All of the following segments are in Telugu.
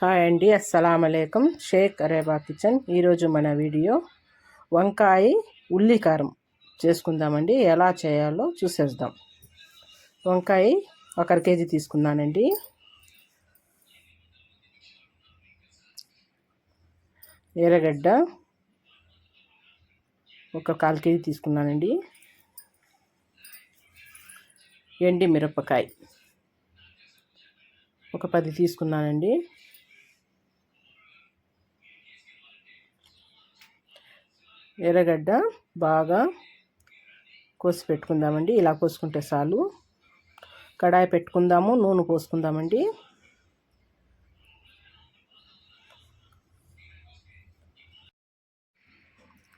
హాయ్ అండి అస్సలం అయికం షేక్ అరేబా కిచెన్. ఈరోజు మన వీడియో వంకాయ ఉల్లి కారం చేసుకుందామండి. ఎలా చేయాలో చూసేద్దాం. వంకాయ ఒక కేజీ తీసుకున్నానండి. ఎర్రగడ్డ ఒక కాల్ కేజీ తీసుకున్నానండి. ఎండి మిరపకాయ ఒక పది తీసుకున్నానండి. ఎర్రగడ్డ బాగా కోసి పెట్టుకుందామండి. ఇలా కోసుకుంటే చాలు. కడాయి పెట్టుకుందాము నూనె పోసుకుందామండి.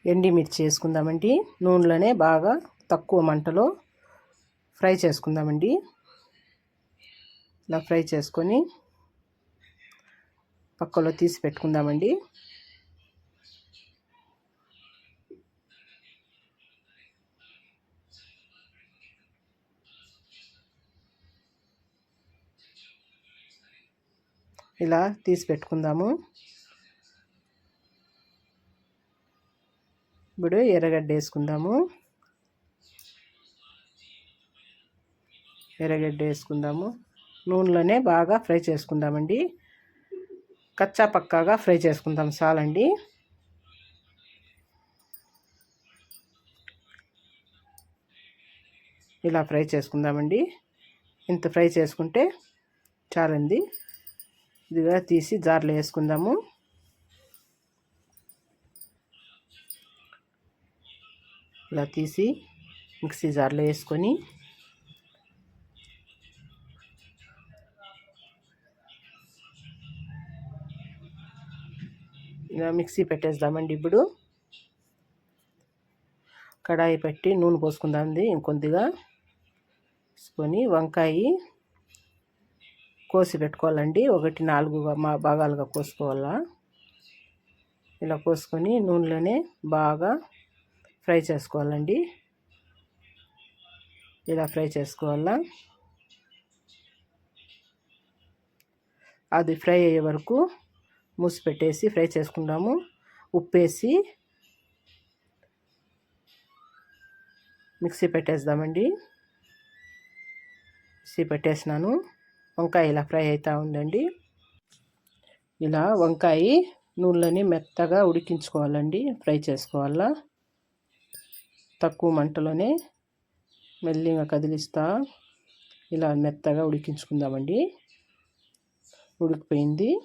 ఎండిమిర్చి వేసుకుందామండి. నూనెలోనే బాగా తక్కువ మంటలో ఫ్రై చేసుకుందామండి. ఇలా ఫ్రై చేసుకొని పక్కలో తీసి పెట్టుకుందామండి. ఇలా తీసి పెట్టుకుందాము. ఇప్పుడు ఎర్రగడ్డ వేసుకుందాము. ఎర్రగడ్డ వేసుకుందాము. నూనెలోనే బాగా ఫ్రై చేసుకుందామండి. కచ్చా పక్కాగా ఫ్రై చేసుకుందాం చాలండి. ఇలా ఫ్రై చేసుకుందామండి. ఇంత ఫ్రై చేసుకుంటే చాలండి. ఇదిగా తీసి జార్లో వేసుకుందాము. ఇలా తీసి మిక్సీ జార్లో వేసుకొని ఇలా మిక్సీ పెట్టేద్దామండి ఇప్పుడు. కడాయి పెట్టి నూనె పోసుకుందాం ఇంకొద్దిగా వేసుకొని వంకాయ కోసి పెట్టుకోవాలండి. ఒకటి నాలుగు మా భాగాలుగా కోసుకోవాలా. ఇలా కోసుకొని నూనెలోనే బాగా ఫ్రై చేసుకోవాలండి. ఇలా ఫ్రై చేసుకోవాలా. అది ఫ్రై అయ్యే వరకు మూసి పెట్టేసి ఫ్రై చేసుకుందాము. ఉప్పేసి మిక్సీ పెట్టేద్దామండి. మిక్సీ పెట్టేసినాను. వంకాయ ఇలా ఫ్రై అవుతూ ఉందండి. ఇలా వంకాయ నూనెలని మెత్తగా ఉడికించుకోవాలండి ఫ్రై చేసుకోవాలా. తక్కువ మంటలోనే మెల్లిగా కదిలిస్తా. ఇలా మెత్తగా ఉడికించుకుందామండి. ఉడికిపోయింది.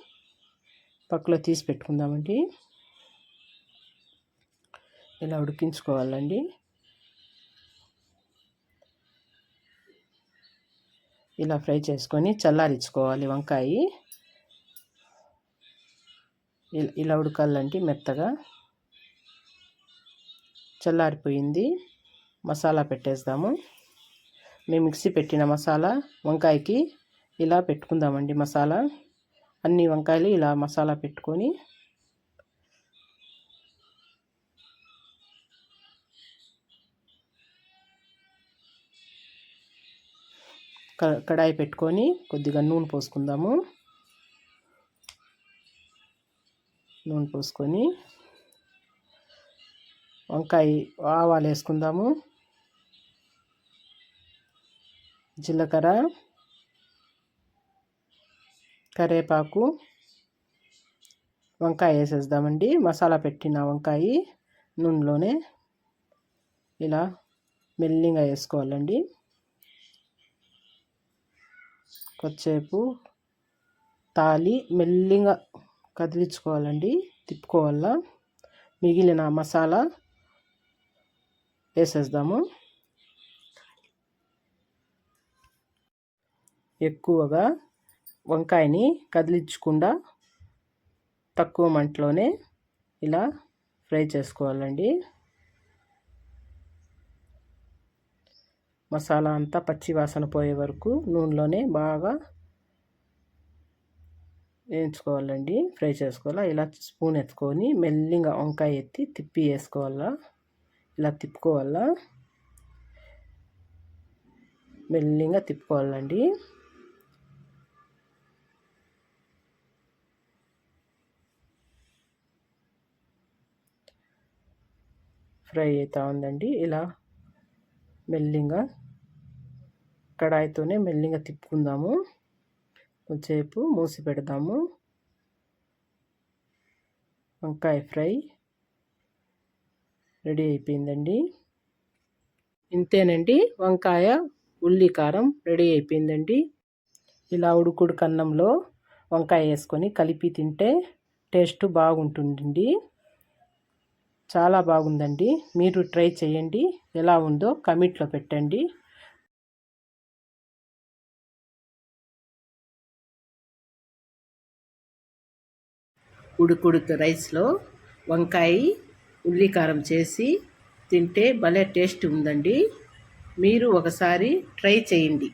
పక్కలో తీసి పెట్టుకుందామండి. ఇలా ఉడికించుకోవాలండి. ఇలా ఫ్రై చేసుకొని చల్లారించుకోవాలి వంకాయ. ఇలా ఉడకాలంటే మెత్తగా చల్లారిపోయింది. మసాలా పెట్టేద్దాము. మేము మిక్సీ పెట్టిన మసాలా వంకాయకి ఇలా పెట్టుకుందామండి మసాలా. అన్ని వంకాయలు ఇలా మసాలా పెట్టుకొని కడాయి పెట్టుకొని కొద్దిగా నూనె పోసుకుందాము. నూనె పోసుకొని వంకాయ ఆవాలు వేసుకుందాము. జీలకర్ర కరివేపాకు వంకాయ వేసేద్దామండి. మసాలా పెట్టిన వంకాయ నూనెలోనే ఇలా మెల్లిగా వేసుకోవాలండి. కొద్దిసేపు తాలి మెల్లిగా కదిలించుకోవాలండి తిప్పుకోవాలా. మిగిలిన మసాలా వేసేద్దాము. ఎక్కువగా వంకాయని కదిలించకుండా తక్కువ మంటలోనే ఇలా ఫ్రై చేసుకోవాలండి. మసాలా అంతా పచ్చి వాసన పోయే వరకు నూనెలోనే బాగా వేయించుకోవాలండి. ఫ్రై చేసుకోవాలా? ఇలా స్పూన్ ఎత్తుకొని మెల్లిగా వంకాయ ఎత్తి తిప్పి వేసుకోవాలా? ఇలా తిప్పుకోవాలా? మెల్లిగా తిప్పుకోవాలండి. ఫ్రై అవుతూ ఉందండి. ఇలా మెల్లిగా కడాయితోనే మెల్లిగా తిప్పుకుందాము. కొంచెంసేపు మూసి పెడదాము. వంకాయ ఫ్రై రెడీ అయిపోయిందండి. ఇంతేనండి. వంకాయ ఉల్లి కారం రెడీ అయిపోయిందండి. ఇలా ఉడుకుడు కన్నంలో వంకాయ వేసుకొని కలిపి తింటే టేస్ట్ బాగుంటుందండి. చాలా బాగుందండి. మీరు ట్రై చేయండి. ఎలా ఉందో కమెంట్లో పెట్టండి. ఉడుకుడుకు రైస్లో వంకాయ ఉల్లికారం చేసి తింటే భలే టేస్ట్ ఉందండి. మీరు ఒకసారి ట్రై చేయండి.